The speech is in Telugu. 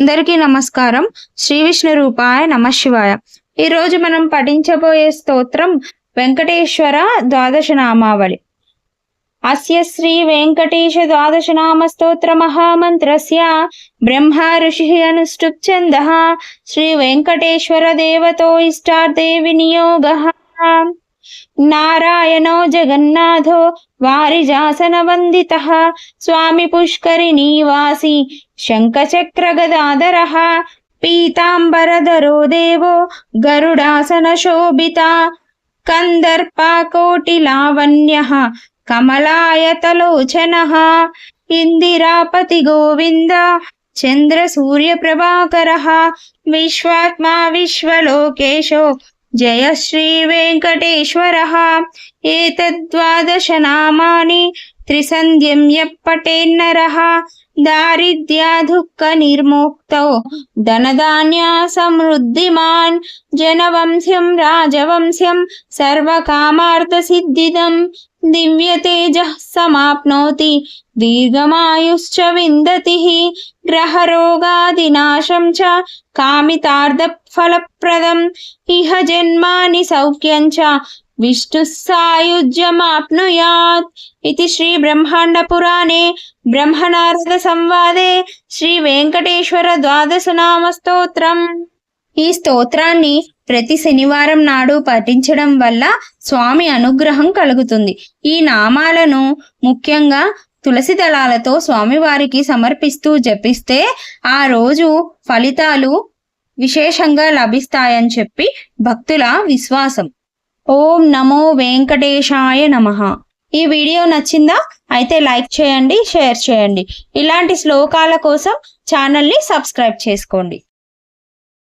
అందరికీ నమస్కారం. శ్రీ విష్ణు రూపాయ నమ శివాయ. ఈ రోజు మనం పఠించబోయే స్తోత్రం వెంకటేశ్వర ద్వాదశ నామావళి అస్య శ్రీ వెంకటేశ ద్వాదశ నామ స్తోత్ర మహామంత్రస్య బ్రహ్మ ఋషి అనుష్ఠుప్ ఛంద శ్రీ వెంకటేశ్వర దేవతో ఇష్టార్థే వినియోగ. నారాయణో జగన్నాథో వారిజాసన వందిత స్వామి పుష్కరిణీవాసి శంఖచక్ర గదాధర పీతాంబరధరో దేవో గరుడాసన శోభిత కందర్పాకోటిలావణ్య కమలాయతలోచన ఇందిరాపతి గోవింద చంద్ర సూర్య ప్రభాకర విశ్వాత్మా విశ్వలోకేశో జయ శ్రీ వెంకటేశ్వర. ఏతద్వాదశ నామాని త్రిసంధ్యం యప్పటేన్నర దారిద్ర్యాదుఃఖ దుఃఖ నిర్ముక్తో ధనధాన్య సమృద్ధిమాన్ జనవంశ్యం రాజవంశ్యం సర్వకామార్థ సిద్ధిదం దివ్యతేజ సమాప్నోతి దీర్ఘమాయుశ్చ విందతి గ్రహరోగాదినాశం చ కామితార్థ ఫలప్రదం ఇహ జన్మాని సౌఖ్యం చ విష్ణు సాయుజ్యమాప్నుయాత్ ఇది శ్రీ బ్రహ్మాండ పురాణే బ్రహ్మనారద సంవాదే శ్రీ వెంకటేశ్వర ద్వాదశ నామ స్తోత్రం ఈ స్తోత్రాన్ని ప్రతి శనివారం నాడు పఠించడం వల్ల స్వామి అనుగ్రహం కలుగుతుంది. ఈ నామాలను ముఖ్యంగా తులసి దళాలతో స్వామివారికి సమర్పిస్తూ జపిస్తే ఆ రోజు ఫలితాలు విశేషంగా లభిస్తాయని చెప్పి భక్తుల విశ్వాసం. ఓం నమో వెంకటేశాయ నమః. ఈ వీడియో నచ్చిందా? అయితే లైక్ చేయండి షేర్ చేయండి. ఇలాంటి శ్లోకాల కోసం ఛానల్ని సబ్స్క్రైబ్ చేసుకోండి.